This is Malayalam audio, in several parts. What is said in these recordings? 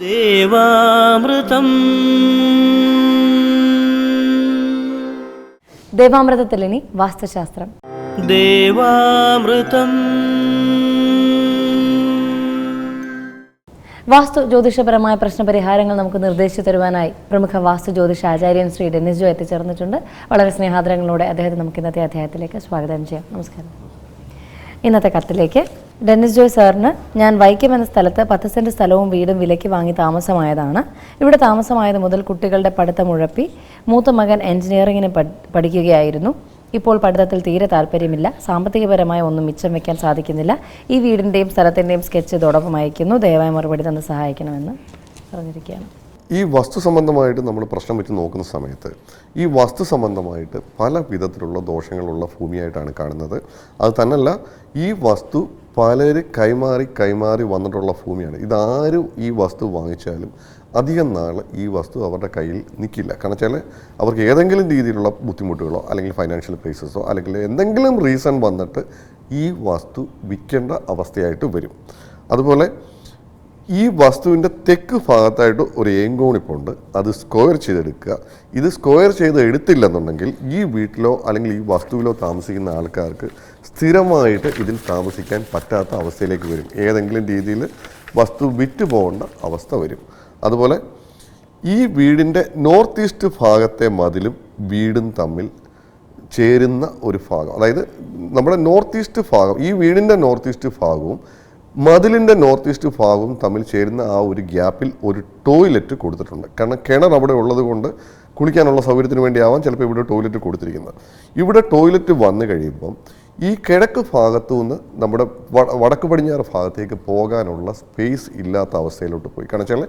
ദേവാമൃതം. ദേവാമൃതത്തിൽ ഇനി വാസ്തുശാസ്ത്രം. ദേവാമൃതം. വാസ്തു ജ്യോതിഷപരമായ പ്രശ്നപരിഹാരങ്ങൾ നമുക്ക് നിർദ്ദേശിച്ചു തരുവാനായി പ്രമുഖ വാസ്തു ജ്യോതിഷ ആചാര്യൻ ശ്രീ ഡെന്നിസ് ജോ എത്തിച്ചേർന്നിട്ടുണ്ട്. വളരെ സ്നേഹാദരങ്ങളോടെ അദ്ദേഹത്തെ നമുക്ക് ഇന്നത്തെ അധ്യായത്തിലേക്ക് സ്വാഗതം ചെയ്യാം. നമസ്കാരം. ഇന്നത്തെ കത്തിലേക്ക് ഡെന്നിസ് ജോയ് സാറിന് ഞാൻ വൈക്കം എന്ന സ്ഥലത്ത് പത്ത് സെന്റ് സ്ഥലവും വീടും വിലയ്ക്ക് വാങ്ങി താമസമായതാണ്. ഇവിടെ താമസമായത് മുതൽ കുട്ടികളുടെ പഠിത്തം ഉഴപ്പി മൂത്ത മകൻ എൻജിനീയറിങ്ങിന് പഠിക്കുകയായിരുന്നു. ഇപ്പോൾ പഠിത്തത്തിൽ തീരെ താല്പര്യമില്ല. സാമ്പത്തികപരമായ ഒന്നും മിച്ചം വെക്കാൻ സാധിക്കുന്നില്ല. ഈ വീടിന്റെയും സ്ഥലത്തിന്റെയും സ്കെച്ച് ഇതോടൊപ്പം അയക്കുന്നു. ദയവായി മറുപടി തന്ന് സഹായിക്കണമെന്ന് പറഞ്ഞിരിക്കുകയാണ്. ഈ വസ്തു സംബന്ധമായിട്ട് നമ്മൾ പ്രശ്നം വെച്ച് നോക്കുന്ന സമയത്ത് ഈ വസ്തു സംബന്ധമായിട്ട് പല വിധത്തിലുള്ള ദോഷങ്ങളുള്ള ഭൂമിയായിട്ടാണ് കാണുന്നത്. അത് തന്നല്ല ഈ വസ്തു പലര് കൈമാറി കൈമാറി വന്നിട്ടുള്ള ഭൂമിയാണ്. ഇതാരും ഈ വസ്തു വാങ്ങിച്ചാലും അധികം നാൾ ഈ വസ്തു അവരുടെ കയ്യിൽ നിൽക്കില്ല കാരണം വെച്ചാൽ അവർക്ക് ഏതെങ്കിലും രീതിയിലുള്ള ബുദ്ധിമുട്ടുകളോ അല്ലെങ്കിൽ ഫൈനാൻഷ്യൽ ക്രൈസിസോ അല്ലെങ്കിൽ എന്തെങ്കിലും റീസൺ വന്നിട്ട് ഈ വസ്തു വിൽക്കേണ്ട അവസ്ഥയായിട്ട് വരും. അതുപോലെ ഈ വസ്തുവിന്റെ തെക്ക് ഭാഗത്തായിട്ട് ഒരു ഏങ്കോണിപ്പുണ്ട് അത് സ്ക്വയർ ചെയ്തെടുക്കുക. ഇത് സ്ക്വയർ ചെയ്ത് എടുത്തില്ലെന്നുണ്ടെങ്കിൽ ഈ വീട്ടിലോ അല്ലെങ്കിൽ ഈ വസ്തുവിലോ താമസിക്കുന്ന ആൾക്കാർക്ക് സ്ഥിരമായിട്ട് ഇതിൽ താമസിക്കാൻ പറ്റാത്ത അവസ്ഥയിലേക്ക് വരും. ഏതെങ്കിലും രീതിയിൽ വസ്തു വിറ്റ് പോകേണ്ട അവസ്ഥ വരും. അതുപോലെ ഈ വീടിന്റെ നോർത്ത് ഈസ്റ്റ് ഭാഗത്തെ മതിലും വീടും തമ്മിൽ ചേരുന്ന ഒരു ഭാഗം. അതായത് നമ്മുടെ നോർത്ത് ഈസ്റ്റ് ഭാഗം ഈ വീടിന്റെ നോർത്ത് ഈസ്റ്റ് ഭാഗവും മതിലിന്റെ നോർത്ത് ഈസ്റ്റ് ഭാഗവും തമ്മിൽ ചേരുന്ന ആ ഒരു ഗ്യാപ്പിൽ ഒരു ടോയ്ലറ്റ് കൊടുത്തിട്ടുണ്ട്. കാരണം കിണർ അവിടെ ഉള്ളത് കൊണ്ട് കുളിക്കാനുള്ള സൗകര്യത്തിന് വേണ്ടിയാവാം ചിലപ്പോൾ ഇവിടെ ടോയ്ലറ്റ് കൊടുത്തിരിക്കുന്നത്. ഇവിടെ ടോയ്ലറ്റ് വന്നു കഴിയുമ്പം ഈ കിഴക്ക് ഭാഗത്തു നിന്ന് നമ്മുടെ വടക്ക് പടിഞ്ഞാറ് ഭാഗത്തേക്ക് പോകാനുള്ള സ്പേസ് ഇല്ലാത്ത അവസ്ഥയിലോട്ട് പോയി. കാരണം വെച്ചാൽ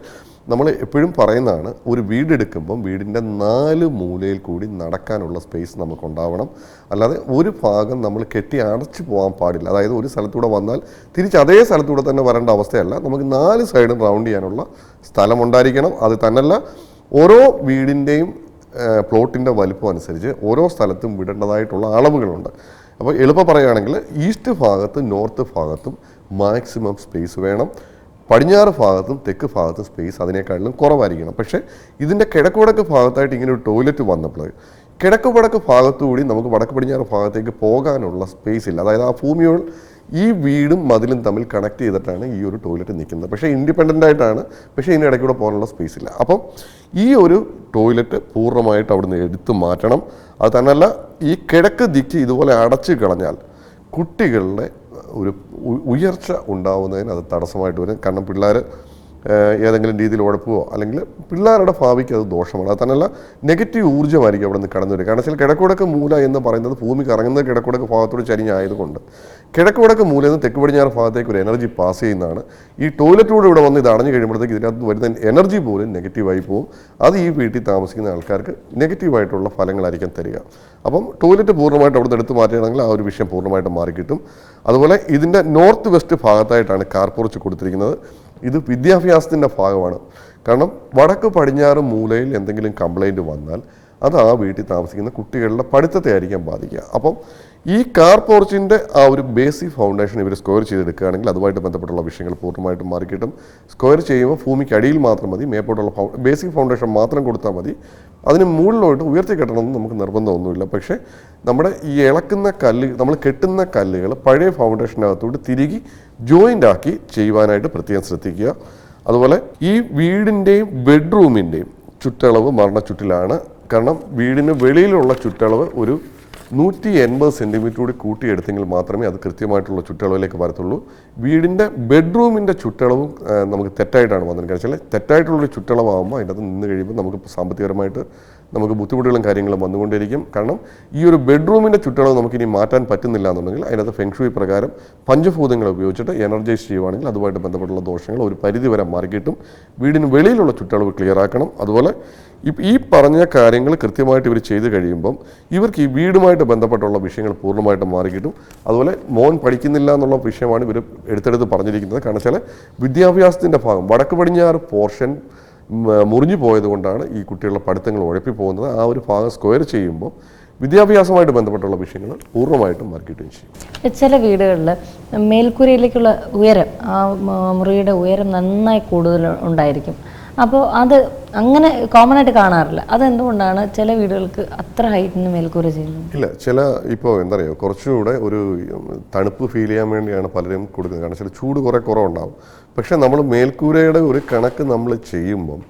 നമ്മൾ എപ്പോഴും പറയുന്നതാണ് ഒരു വീടെടുക്കുമ്പം വീടിന്റെ നാല് മൂലയിൽ കൂടി നടക്കാനുള്ള സ്പേസ് നമുക്കുണ്ടാവണം. അല്ലാതെ ഒരു ഭാഗം നമ്മൾ കെട്ടി അടച്ചു പോകാൻ പാടില്ല. അതായത് ഒരു സ്ഥലത്തൂടെ വന്നാൽ തിരിച്ച് അതേ സ്ഥലത്തൂടെ തന്നെ വരേണ്ട അവസ്ഥയല്ല. നമുക്ക് നാല് സൈഡും റൗണ്ട് ചെയ്യാനുള്ള സ്ഥലമുണ്ടായിരിക്കണം. അത് തന്നല്ല ഓരോ വീടിന്റെയും പ്ലോട്ടിന്റെ വലിപ്പം അനുസരിച്ച് ഓരോ സ്ഥലത്തും വിടേണ്ടതായിട്ടുള്ള അളവുകളുണ്ട്. അപ്പോൾ എളുപ്പം പറയുകയാണെങ്കിൽ ഈസ്റ്റ് ഭാഗത്തും നോർത്ത് ഭാഗത്തും മാക്സിമം സ്പേസ് വേണം. പടിഞ്ഞാറ് ഭാഗത്തും തെക്ക് ഭാഗത്തും സ്പേസ് അതിനേക്കാളിലും കുറവായിരിക്കണം. പക്ഷേ ഇതിന്റെ കിഴക്ക് വടക്ക് ഭാഗത്തായിട്ട് ഇങ്ങനെ ഒരു ടോയ്ലറ്റ് വന്നപ്പോൾ കിഴക്ക് വടക്ക് ഭാഗത്തുകൂടി നമുക്ക് വടക്ക് പടിഞ്ഞാറ് ഭാഗത്തേക്ക് പോകാനുള്ള സ്പേസ് ഇല്ല. അതായത് ആ ഭൂമിയോട് ഈ വീടും മതിലും തമ്മിൽ കണക്ട് ചെയ്തിട്ടാണ് ഈ ഒരു ടോയ്ലറ്റ് നിൽക്കുന്നത്. പക്ഷേ ഇൻഡിപെൻഡന്റ് ആയിട്ടാണ്. പക്ഷേ ഇതിന് ഇടയ്ക്കൂടെ പോകാനുള്ള സ്പേസ് ഇല്ല. അപ്പം ഈ ഒരു ടോയ്ലറ്റ് പൂർണമായിട്ട് അവിടുന്ന് എടുത്തു മാറ്റണം. അത് തന്നെയല്ല ഈ കിഴക്ക് ദിക്ക് ഇതുപോലെ അടച്ചു കളഞ്ഞാൽ കുട്ടികളുടെ ഒരു ഉയർച്ച ഉണ്ടാവുന്നതിന് അത് തടസ്സമായിട്ട് വരും. കാരണം പിള്ളേർ ഏതെങ്കിലും രീതിയിൽ ഉഴപ്പുകയോ അല്ലെങ്കിൽ പിള്ളേരുടെ ഭാവിക്ക് അത് ദോഷമാണ്. അത് തന്നെയല്ല നെഗറ്റീവ് ഊർജമായിരിക്കും അവിടെ നിന്ന് കടന്നു വരിക. കാരണം വെച്ചാൽ കിഴക്കുവടക്ക് മൂല എന്ന് പറയുന്നത് ഭൂമി കറങ്ങുന്ന കിഴക്കുടക്ക് ഭാഗത്തോട് ചരിഞ്ഞായതുകൊണ്ട്. കിഴക്കുവടക്ക് മൂല എന്ന് തെക്ക് പടിഞ്ഞാറ് ഭാഗത്തേക്ക് ഒരു എനർജി പാസ് ചെയ്യുന്നതാണ്. ഈ ടോയ്ലറ്റിലൂടെ ഇവിടെ വന്ന് ഇത് അടഞ്ഞു കഴിയുമ്പോഴത്തേക്ക് ഇതിനകത്ത് വരുന്ന എനർജി പോലും നെഗറ്റീവായി പോകും. അത് ഈ വീട്ടിൽ താമസിക്കുന്ന ആൾക്കാർക്ക് നെഗറ്റീവായിട്ടുള്ള ഫലങ്ങളായിരിക്കും തരിക. അപ്പം ടോയ്ലറ്റ് പൂർണമായിട്ട് അവിടെ എടുത്തു എടുത്ത് മാറ്റുകയാണെങ്കിൽ ആ ഒരു വിഷയം പൂർണമായിട്ട് മാറിക്കിട്ടും. അതുപോലെ ഇതിന്റെ നോർത്ത് വെസ്റ്റ് ഭാഗത്തായിട്ടാണ് കാർപോർച്ച് കൊടുത്തിരിക്കുന്നത്. ഇത് വിദ്യാഭ്യാസത്തിന്റെ ഭാഗമാണ്. കാരണം വടക്ക് പടിഞ്ഞാറ് മൂലയിൽ എന്തെങ്കിലും കംപ്ലൈന്റ് വന്നാൽ അത് ആ വീട്ടിൽ താമസിക്കുന്ന കുട്ടികളുടെ പഠിത്തത്തെ ആയിരിക്കാം ബാധിക്കുക. അപ്പം ഈ കാർ പോർച്ചിന്റെ ആ ഒരു ബേസിക് ഫൗണ്ടേഷൻ ഇവർ സ്ക്വയർ ചെയ്തെടുക്കുകയാണെങ്കിൽ അതുമായിട്ട് ബന്ധപ്പെട്ടുള്ള വിഷയങ്ങൾ പൂർണമായിട്ടും മാറിക്കിട്ടും. സ്ക്വയർ ചെയ്യുമ്പോൾ ഭൂമിക്ക് അടിയിൽ മാത്രം മതി മേപ്പോട്ടുള്ള ബേസിക് ഫൗണ്ടേഷൻ മാത്രം കൊടുത്താൽ മതി. അതിന് മുകളിലോട്ട് ഉയർത്തി കെട്ടണമെന്ന് നമുക്ക് നിർബന്ധമൊന്നുമില്ല. പക്ഷേ നമ്മുടെ ഈ ഇളക്കുന്ന കല്ല് നമ്മൾ കെട്ടുന്ന കല്ലുകൾ പഴയ ഫൗണ്ടേഷനകത്തോട്ട് തിരികെ ജോയിന്റ് ആക്കി ചെയ്യുവാനായിട്ട് പ്രത്യേകം ശ്രദ്ധിക്കുക. അതുപോലെ ഈ വീടിന്റെയും ബെഡ്റൂമിന്റെയും ചുറ്റളവ് മരണ ചുറ്റിലാണ്. കാരണം വീടിന് വെളിയിലുള്ള ചുറ്റളവ് ഒരു നൂറ്റി എൺപത് സെന്റിമീറ്റർ കൂടി കൂട്ടിയെടുത്തെങ്കിൽ മാത്രമേ അത് കൃത്യമായിട്ടുള്ള ചുറ്റളവിലേക്ക് വരത്തുള്ളൂ. വീടിന്റെ ബെഡ്റൂമിന്റെ ചുറ്റളവും നമുക്ക് തെറ്റായിട്ടാണ് വന്നിരിക്കുന്നത്. വെച്ചാൽ തെറ്റായിട്ടുള്ളൊരു ചുറ്റളവാകുമ്പോൾ അതിന്റെ അകത്ത് നിന്ന് കഴിയുമ്പോൾ നമുക്ക് സാമ്പത്തികപരമായിട്ട് നമുക്ക് ബുദ്ധിമുട്ടുകളും കാര്യങ്ങളും വന്നുകൊണ്ടിരിക്കും കാരണം ഈ ഒരു ബെഡ്റൂമിന്റെ ചുറ്റളവ് നമുക്കിനി മാറ്റാൻ പറ്റുന്നില്ല എന്നുണ്ടെങ്കിൽ അതിനകത്ത് ഫെങ്ഷുയി പ്രകാരം പഞ്ചഭൂതങ്ങളെ ഉപയോഗിച്ചിട്ട് എനർജൈസ് ചെയ്യുവാണെങ്കിൽ അതുമായിട്ട് ബന്ധപ്പെട്ടുള്ള ദോഷങ്ങൾ ഒരു പരിധി വരെ മാറിക്കിട്ടും. വീടിന് വെളിയിലുള്ള ചുറ്റളവ് ക്ലിയർ ആക്കണം. അതുപോലെ ഈ- പറഞ്ഞ കാര്യങ്ങൾ കൃത്യമായിട്ട് ഇവർ ചെയ്ത് കഴിയുമ്പം ഇവർക്ക് ഈ വീടുമായിട്ട് ബന്ധപ്പെട്ടുള്ള വിഷയങ്ങൾ പൂർണമായിട്ടും മാറിക്കിട്ടും. അതുപോലെ മോൻ പഠിക്കുന്നില്ല എന്നുള്ള വിഷയമാണ് ഇവർ എടുത്തെടുത്ത് പറഞ്ഞിരിക്കുന്നത്. കാരണം വെച്ചാൽ വിദ്യാഭ്യാസത്തിന്റെ ഭാഗം വടക്ക് പടിഞ്ഞാറ് പോർഷൻ മുറിഞ്ഞു പോയത് കൊണ്ടാണ് ഈ കുട്ടികളുടെ പഠിത്തങ്ങൾ ഉഴപ്പി പോകുന്നത് ആ ഒരു ഭാഗം സ്ക്വയർ ചെയ്യുമ്പോൾ വിദ്യാഭ്യാസമായിട്ട് ബന്ധപ്പെട്ടുള്ള വിഷയങ്ങൾ പൂർണമായിട്ടും മാർക്കിട്ടുകയും ചെയ്യും. ചില വീടുകളിൽ മേൽക്കൂരയിലേക്കുള്ള ഉയരം ആ മുറിയുടെ ഉയരം നന്നായി കൂടുതൽ ഉണ്ടായിരിക്കും. അപ്പോൾ അത് അങ്ങനെ കോമൺ ആയിട്ട് കാണാറില്ല. അതെന്തുകൊണ്ടാണ് ചില വീടുകൾക്ക് അത്ര ഹൈറ്റിന് മേൽക്കൂര ചെയ്യുന്നത്? ഇല്ല ചില ഇപ്പോൾ എന്താ പറയുക കുറച്ചുകൂടെ ഒരു തണുപ്പ് ഫീൽ ചെയ്യാൻ വേണ്ടിയാണ് പലരും കൊടുക്കുന്നത്. കാരണം ചില ചൂട് കുറേ കുറവുണ്ടാവും. പക്ഷേ നമ്മൾ മേൽക്കൂരയുടെ ഒരു കണക്ക് നമ്മൾ ചെയ്യുമ്പം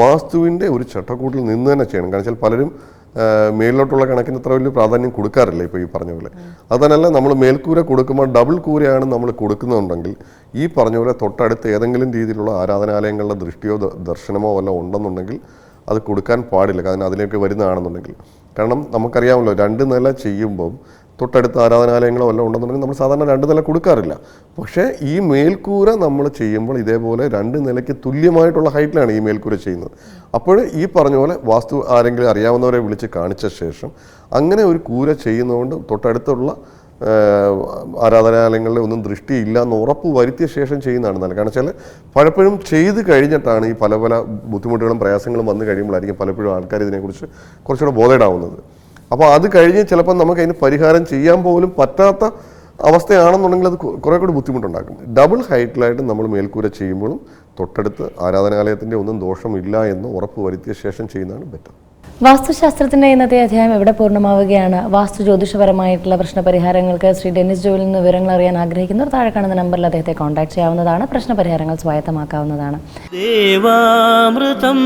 വാസ്തുവിന്റെ ഒരു ചട്ടക്കൂട്ടിൽ നിന്ന് തന്നെ ചെയ്യണം. കാരണം വെച്ചാൽ പലരും ആ, മേലിലോട്ടുള്ള കണക്കിന് അത്ര വലിയ പ്രാധാന്യം കൊടുക്കാറില്ല ഇപ്പോൾ ഈ പറഞ്ഞ പോലെ. അതല്ല നമ്മൾ മേൽക്കൂര കൊടുക്കുമ്പോൾ ഡബിൾ കൂരയാണ് നമ്മൾ കൊടുക്കുന്നുണ്ടെങ്കിൽ ഈ പറഞ്ഞ പോലെ തൊട്ടടുത്ത് ഏതെങ്കിലും രീതിയിലുള്ള ആരാധനാലയങ്ങളുടെ ദൃഷ്ടിയോ ദർശനമോ വല്ല ഉണ്ടെന്നുണ്ടെങ്കിൽ അത് കൊടുക്കാൻ പാടില്ല. കാരണം അതിലേക്ക് വരുന്നതാണെന്നുണ്ടെങ്കിൽ. കാരണം നമുക്കറിയാമല്ലോ രണ്ട് നില ചെയ്യുമ്പം തൊട്ടടുത്ത ആരാധനാലയങ്ങളോ എല്ലാം ഉണ്ടെന്നുണ്ടെങ്കിൽ നമ്മൾ സാധാരണ രണ്ട് നില കൊടുക്കാറില്ല. പക്ഷേ ഈ മേൽക്കൂര നമ്മൾ ചെയ്യുമ്പോൾ ഇതേപോലെ രണ്ട് നിലയ്ക്ക് തുല്യമായിട്ടുള്ള ഹൈറ്റിലാണ് ഈ മേൽക്കൂര ചെയ്യുന്നത്. അപ്പോൾ ഈ പറഞ്ഞ പോലെ വാസ്തു ആരെങ്കിലും അറിയാവുന്നവരെ വിളിച്ച് കാണിച്ച ശേഷം അങ്ങനെ ഒരു കൂര ചെയ്യുന്നതുകൊണ്ട് തൊട്ടടുത്തുള്ള ആരാധനാലയങ്ങളിൽ ഒന്നും ദൃഷ്ടിയില്ല എന്ന് ഉറപ്പ് വരുത്തിയ ശേഷം ചെയ്യുന്നതാണ് നല്ലത്. കാരണം വെച്ചാൽ പലപ്പോഴും ചെയ്ത് കഴിഞ്ഞിട്ടാണ് ഈ പല പല ബുദ്ധിമുട്ടുകളും പ്രയാസങ്ങളും വന്നു കഴിയുമ്പോഴായിരിക്കും പലപ്പോഴും ആൾക്കാർ ഇതിനെക്കുറിച്ച് കുറച്ചുകൂടെ ബോധേഡാവുന്നത് അപ്പോൾ അത് കഴിഞ്ഞ് ചിലപ്പോൾ നമുക്ക് അതിന് പരിഹാരം ചെയ്യാൻ പോലും പറ്റാത്ത അവസ്ഥയാണെന്നുണ്ടെങ്കിൽ അത് കുറേ കൂടി ബുദ്ധിമുട്ടുണ്ടാക്കും. ഡബിൾ ഹൈറ്റിലായിട്ട് നമ്മൾ മേൽക്കൂര ചെയ്യുമ്പോഴും തൊട്ടടുത്ത് ആരാധനാലയത്തിന്റെ ഒന്നും ദോഷമില്ല എന്ന് ഉറപ്പ് വരുത്തിയ ശേഷം ചെയ്യുന്നതാണ് ബെറ്റർ. വാസ്തുശാസ്ത്രത്തിന്റെ ഇന്നത്തെ അധ്യായം എവിടെ പൂർണമാവുകയാണ്? വാസ്തു ജ്യോതിഷപരമായിട്ടുള്ള പ്രശ്നപരിഹാരങ്ങൾക്ക് ശ്രീ ഡെന്നിസ് ജോയിൽ നിന്ന് വിവരങ്ങൾ അറിയാൻ ആഗ്രഹിക്കുന്നവർ താഴെ കാണുന്ന നമ്പറിൽ അദ്ദേഹത്തെ കോൺടാക്ട് ചെയ്യാവുന്നതാണ്. പ്രശ്നപരിഹാരങ്ങൾ സ്വായത്തമാക്കാവുന്നതാണ്. ദേവാമൃതം